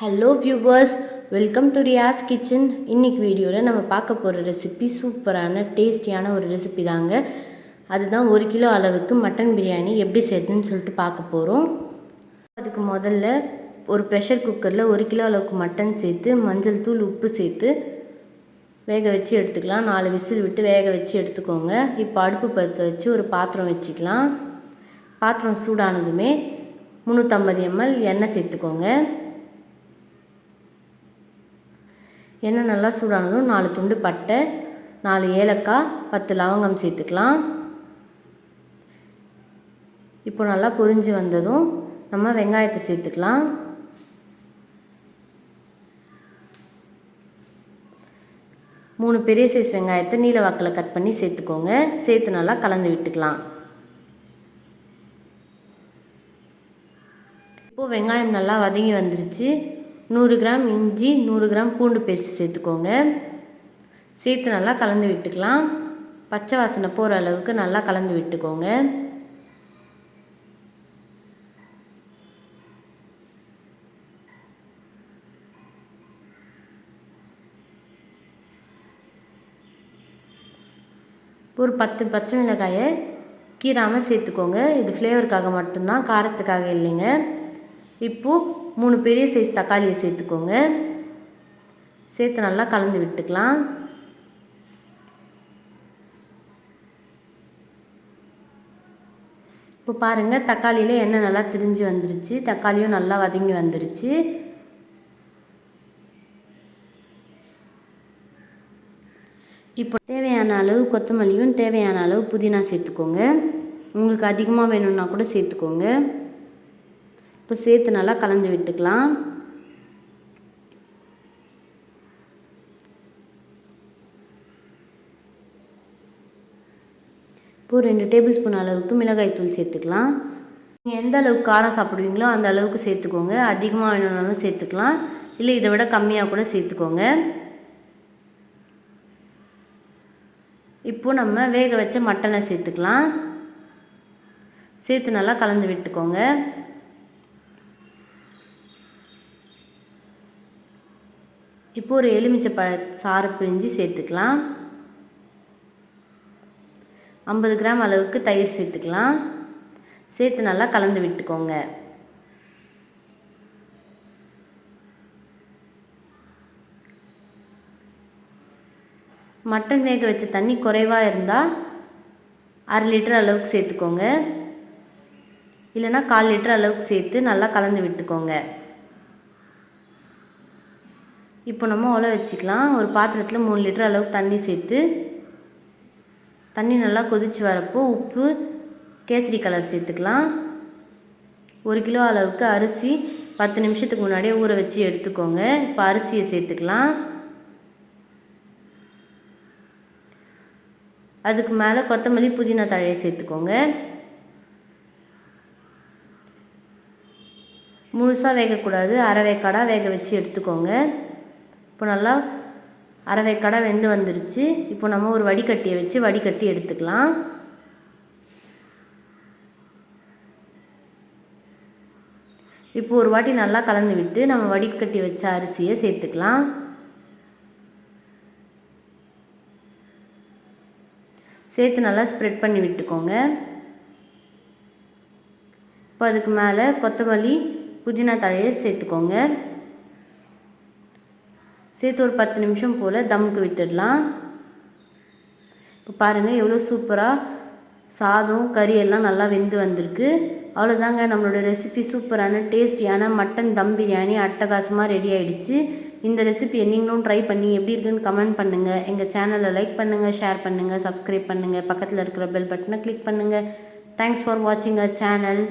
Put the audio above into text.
Hello viewers welcome to Riyaz kitchen இன்னைக்கு வீடியோவில் நம்ம பார்க்க போகிற ரெசிபி சூப்பரான டேஸ்டியான ஒரு ரெசிபி தாங்க. அதுதான் ஒரு கிலோ அளவுக்கு மட்டன் பிரியாணி எப்படி செய்யுதுன்னு சொல்லிட்டு பார்க்க போகிறோம் அதுக்கு முதல்ல ஒரு ப்ரெஷர் குக்கரில் ஒரு கிலோ அளவுக்கு மட்டன் சேர்த்து மஞ்சள் தூள் உப்பு சேர்த்து வேக வச்சு எடுத்துக்கலாம். நாலு விசில் விட்டு வேக வச்சு எடுத்துக்கோங்க. இப்போ அடுப்பு பற்ற வச்சு ஒரு பாத்திரம் வச்சுக்கலாம். பாத்திரம் சூடானதுமே முந்நூற்றம்பது எம்எல் எண்ணெய் சேர்த்துக்கோங்க. எண்ணெய் நல்லா சூடானதும் நாலு துண்டு பட்டை நாலு ஏலக்காய் பத்து லவங்கம் சேர்த்துக்கலாம். இப்போ நல்லா பொரிஞ்சு வந்ததும் நம்ம வெங்காயத்தை சேர்த்துக்கலாம். மூணு பெரிய சைஸ் வெங்காயத்தை நீல வாக்கில் கட் பண்ணி சேர்த்துக்கோங்க. சேர்த்து நல்லா கலந்து விட்டுக்கலாம். இப்போது வெங்காயம் நல்லா வதங்கி வந்துருச்சு. நூறு கிராம் இஞ்சி நூறு கிராம் பூண்டு பேஸ்ட்டு சேர்த்துக்கோங்க. சேர்த்து நல்லா கலந்து விட்டுக்கலாம். பச்சை வாசனை போகிற அளவுக்கு நல்லா கலந்து விட்டுக்கோங்க. ஒரு பத்து பச்சை மிளகாயை கீராமல் சேர்த்துக்கோங்க. இது ஃப்ளேவருக்காக மட்டும்தான் காரத்துக்காக இல்லைங்க. இப்போது மூணு பெரிய சைஸ் தக்காளியை சேர்த்துக்கோங்க. சேர்த்து நல்லா கலந்து விட்டுக்கலாம். இப்போ பாருங்கள் தக்காளியில் எண்ணெய் நல்லா திரிஞ்சு வந்துருச்சு. தக்காளியும் நல்லா வதங்கி வந்துருச்சு. இப்போ தேவையான அளவு கொத்தமல்லியும் தேவையான அளவு புதினா சேர்த்துக்கோங்க. உங்களுக்கு அதிகமாக வேணும்னா கூட சேர்த்துக்கோங்க. இப்போ சேர்த்து நல்லா கலந்து விட்டுக்கலாம். இப்போது ரெண்டு டேபிள் ஸ்பூன் அளவுக்கு மிளகாய் தூள் சேர்த்துக்கலாம். நீங்கள் எந்த அளவுக்கு காரம் சாப்பிடுவீங்களோ அந்த அளவுக்கு சேர்த்துக்கோங்க. அதிகமாக வேணும்னாலும் சேர்த்துக்கலாம். இல்லை இதை விட கம்மியாக கூட சேர்த்துக்கோங்க. இப்போது நம்ம வேக வச்ச மட்டனை சேர்த்துக்கலாம். சேர்த்து நல்லா கலந்து விட்டுக்கோங்க. இப்போ ஒரு எலுமிச்சை பழ சாறு பிழிஞ்சு சேர்த்துக்கலாம். ஐம்பது கிராம் அளவுக்கு தயிர் சேர்த்துக்கலாம். சேர்த்து நல்லா கலந்து விட்டுக்கோங்க. மட்டன் வேக வச்ச தண்ணி குறைவாக இருந்தால் அரை லிட்டர் அளவுக்கு சேர்த்துக்கோங்க. இல்லைனா கால் லிட்டர் அளவுக்கு சேர்த்து நல்லா கலந்து விட்டுக்கோங்க. இப்போ நம்ம உழ வச்சுக்கலாம். ஒரு பாத்திரத்தில் மூணு லிட்டர் அளவுக்கு தண்ணி சேர்த்து தண்ணி நல்லா கொதித்து வரப்போ உப்பு கேசரி கலர் சேர்த்துக்கலாம். ஒரு கிலோ அளவுக்கு அரிசி பத்து நிமிஷத்துக்கு முன்னாடியே ஊற வச்சு எடுத்துக்கோங்க. இப்போ அரிசியை சேர்த்துக்கலாம். அதுக்கு மேலே கொத்தமல்லி புதினா தழையை சேர்த்துக்கோங்க. முழுசாக வேகக்கூடாது. அரை வேக்காடாக வேக வச்சு எடுத்துக்கோங்க. இப்போ நல்லா அரவை கடை வெந்து வந்துருச்சு. இப்போ நம்ம ஒரு வடிகட்டியை வச்சு வடிகட்டி எடுத்துக்கலாம். இப்போ ஒரு வாட்டி நல்லா கலந்து விட்டு நம்ம வடிகட்டி வச்ச அரிசியை சேர்த்துக்கலாம். சேர்த்து நல்லா ஸ்ப்ரெட் பண்ணி விட்டுக்கோங்க. இப்போ அதுக்கு மேலே கொத்தமல்லி புதினா தழையை சேர்த்துக்கோங்க. சேர்த்து ஒரு பத்து நிமிஷம் போல் தம்முக்கு விட்டுடலாம். இப்போ பாருங்கள் எவ்வளோ சூப்பராக சாதம் கறி எல்லாம் நல்லா வெந்து வந்திருக்கு. அவ்வளோதாங்க நம்மளோட ரெசிபி சூப்பரான டேஸ்டியான மட்டன் தம் பிரியாணி அட்டகாசமாக ரெடி ஆகிடுச்சு இந்த ரெசிபியை நீங்களும் ட்ரை பண்ணி எப்படி இருக்குன்னு கமெண்ட் பண்ணுங்கள் எங்கள் சேனலை லைக் பண்ணுங்கள் ஷேர் பண்ணுங்கள் சப்ஸ்கிரைப் பண்ணுங்கள் பக்கத்தில் இருக்கிற பெல் பட்டனை கிளிக் பண்ணுங்கள் தேங்க்ஸ் ஃபார் வாட்சிங் அ சேனல்